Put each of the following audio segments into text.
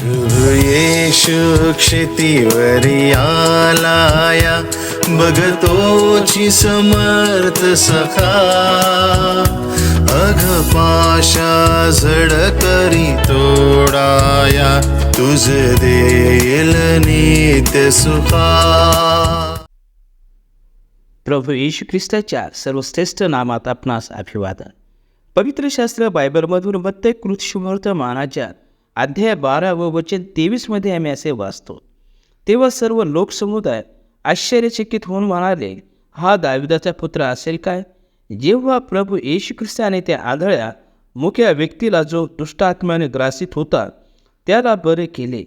प्रभू येशू क्षितीवरी आलाया बघतोची समर्थ सखा. अघ पाशा झड करी तोडाया तुझ देईल नित्य सुखा. प्रभू येशू ख्रिस्ताच्या सर्वश्रेष्ठ नामात आपणास अभिवादन. पवित्र शास्त्र बायबलमधून मत्ते कृतशुवर्तमानाच्या अध्याय बारा व वचन तेवीसमध्ये आम्ही असे वाचतो. तेव्हा सर्व लोकसमुदाय आश्चर्यचकित होऊन म्हणाले हा दाविदाचा पुत्र असेल काय? जेव्हा प्रभू येशू ख्रिस्ताने त्या आंधळ्या मुख्या व्यक्तीला जो दुष्टात्म्याने ग्रासित होता त्याला बरे केले.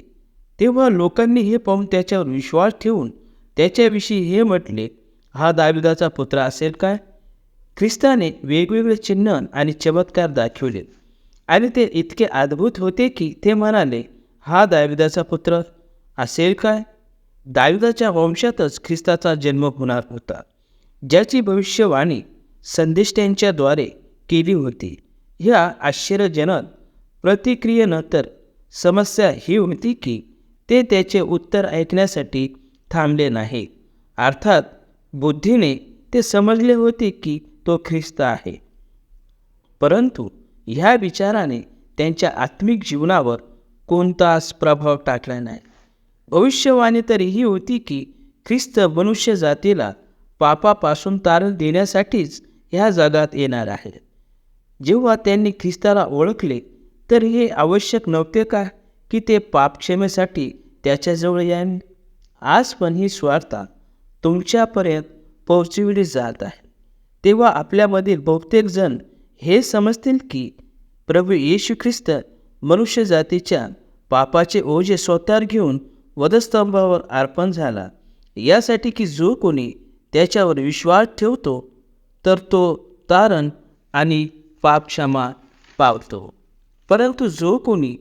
तेव्हा लोकांनी हे पाहून त्याच्यावर विश्वास ठेवून त्याच्याविषयी हे म्हटले हा दाविदाचा पुत्र असेल काय? ख्रिस्ताने वेगवेगळे चिन्ह आणि चमत्कार दाखवले आणि ते इतके अद्भुत होते की ते म्हणाले हा दाविदाचा पुत्र असेल काय? दाविदाच्या वंशातच ख्रिस्ताचा जन्म होणार होता ज्याची भविष्यवाणी संदिष्ट्यांच्याद्वारे केली होती. ह्या आश्चर्यजनक प्रतिक्रियेनंतर समस्या ही होती की ते त्याचे उत्तर ऐकण्यासाठी थांबले नाही. अर्थात बुद्धीने ते समजले होते की तो ख्रिस्त आहे. परंतु ह्या विचाराने त्यांच्या आत्मिक जीवनावर कोणताच प्रभाव टाकला नाही. भविष्यवाणी तर ही होती की ख्रिस्त मनुष्य जातीला पापापासून तारण देण्यासाठीच ह्या जगात येणार आहे जेव्हा त्यांनी ख्रिस्ताला ओळखले तर हे आवश्यक नव्हते का की ते पापक्षमेसाठी त्याच्याजवळ यावे आज पण ही स्वार्था तुमच्यापर्यंत पोहोचविली जात आहे. तेव्हा आपल्यामधील बहुतेक जण हे समजतील की प्रभू येशू ख्रिस्त मनुष्य जातीच्या पापाचे ओझे स्वतःवर घेऊन वधस्तंभावर अर्पण झाला. यासाठी की जो कोणी त्याच्यावर विश्वास ठेवतो तर तो तारण आणि पापक्षमा पावतो. परंतु जो कोणी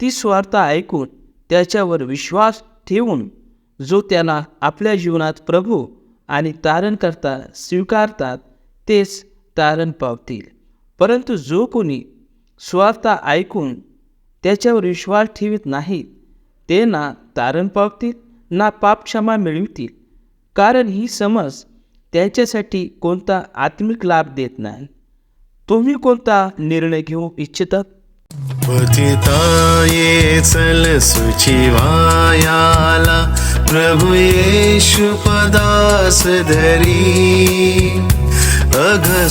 ती स्वार्थ ऐकून त्याच्यावर विश्वास ठेवून जो त्याला आपल्या जीवनात प्रभू आणि तारणकर्ता स्वीकारतात तेच तारण पावतील. परंतु जो कोणी स्वार्थ ऐकून त्याच्यावर विश्वास ठेवित नाही ते ना तारण पावतील ना पापक्षमा मिळवतील. कारण ही समज त्याच्यासाठी कोणता आत्मिक लाभ देत नाही. तुम्ही कोणता निर्णय घेऊ इच्छितात? पतिताये चल सुचिवायाला प्रभु येशु पदास धरी. अघ